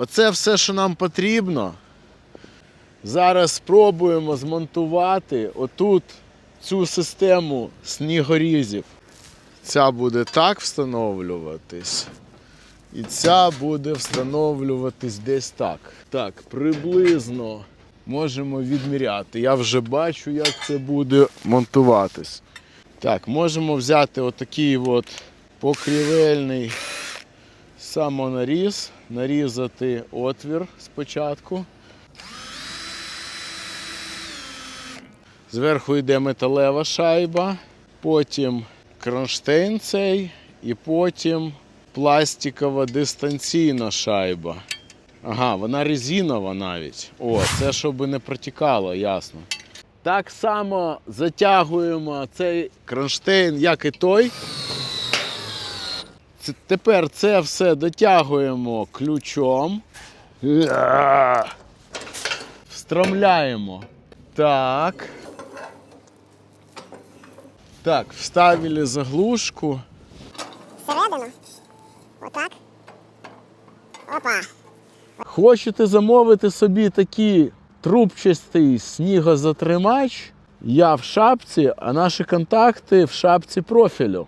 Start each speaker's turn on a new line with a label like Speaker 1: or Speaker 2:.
Speaker 1: Оце все, що нам потрібно. Зараз спробуємо змонтувати отут цю систему снігорізів. Ця буде так встановлюватись. І ця буде встановлюватись десь так. Так, приблизно можемо відміряти. Я вже бачу, як це буде монтуватись. Так, можемо взяти отакий от покрівельний самонаріз, нарізати отвір спочатку. Зверху йде металева шайба, потім кронштейн цей і потім пластикова дистанційна шайба. Ага, вона резинова навіть. О, це щоб не протікало, ясно. Так само затягуємо цей кронштейн, як і той. Тепер це все дотягуємо ключом. Встромляємо. Так. Так, вставили заглушку.
Speaker 2: Всередину. Отак. Опа.
Speaker 1: Хочете замовити собі такий трубчастий снігозатримач? Я в шапці, а наші контакти в шапці профілю.